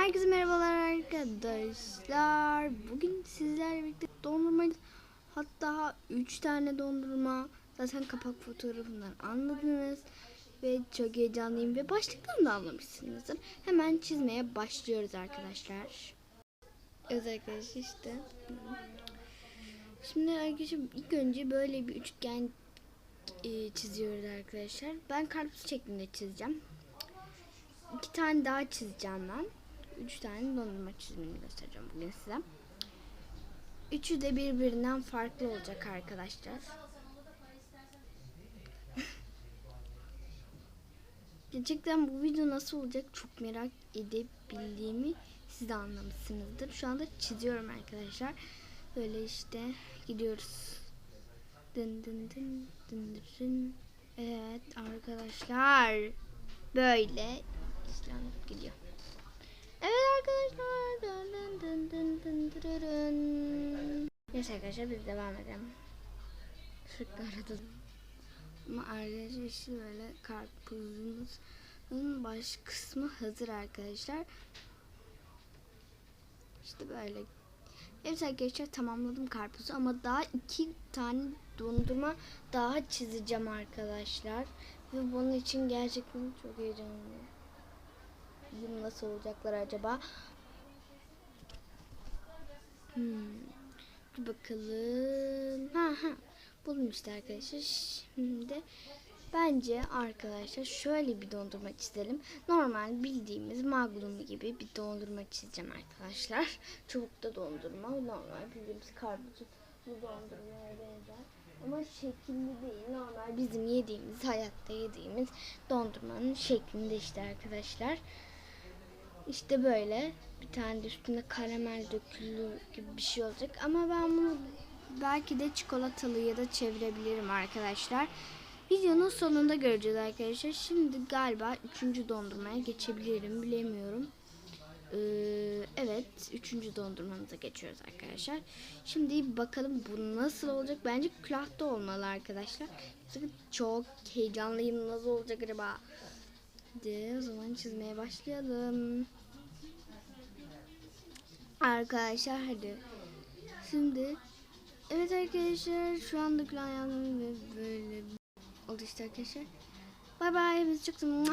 Herkese merhabalar arkadaşlar. Bugün sizlerle birlikte dondurma hatta 3 tane dondurma zaten kapak fotoğrafından anladınız ve çok heyecanlıyım ve başlıktan da anlamışsınızdır. Hemen çizmeye başlıyoruz arkadaşlar. Arkadaşlar işte. Şimdi arkadaşlar ilk önce böyle bir üçgen e, çiziyoruz arkadaşlar. Ben karpuz şeklinde çizeceğim. İki tane daha çizeceğim ben. Üç tane dondurma çizimini göstereceğim bugün size. Üçü de birbirinden farklı olacak arkadaşlar. Gerçekten bu video nasıl olacak çok merak edebildiğimi siz de anlamışsınızdır. Şu anda çiziyorum arkadaşlar. Böyle işte gidiyoruz. Dın dın dın dın dın. Evet arkadaşlar. Böyle işlenip gidiyor. Evet arkadaşlar. Dın dın dın dın dın dırırın. Neyse arkadaşlar biz devam edelim. Sürekli arada. Ama arkadaşlar işte böyle karpuzumuzun baş kısmı hazır arkadaşlar. İşte böyle. Evet arkadaşlar tamamladım karpuzu ama daha iki tane dondurma daha çizeceğim arkadaşlar. Ve bunun için gerçekten çok heyecanlıyım. Nasıl olacaklar acaba? Hmm. Dur bakalım. Ha ha. Buldum işte arkadaşlar. Şimdi bence arkadaşlar şöyle bir dondurma çizelim. Normal bildiğimiz magnum gibi bir dondurma çizeceğim arkadaşlar. Çubukta dondurma. Normal bildiğimiz karpuzu bu dondurmaya benzer. Ama şeklinde değil. Normal bizim yediğimiz, hayatta yediğimiz dondurmanın şeklinde işte arkadaşlar. İşte böyle bir tane de üstünde karamel dökülü gibi bir şey olacak. Ama ben bunu belki de çikolatalıya da çevirebilirim arkadaşlar. Videonun sonunda göreceğiz arkadaşlar. Şimdi galiba üçüncü dondurmaya geçebilirim. Bilemiyorum. Ee, evet. Üçüncü dondurmamıza geçiyoruz arkadaşlar. Şimdi bakalım bu nasıl olacak. Bence külahta olmalı arkadaşlar. Çok heyecanlıyım. Nasıl olacak acaba? Hadi o zaman çizmeye başlayalım. Arkadaşlar hadi. Şimdi evet arkadaşlar şu anda yandım ve böyle oldu işte arkadaşlar. Bay bay biz çıktım.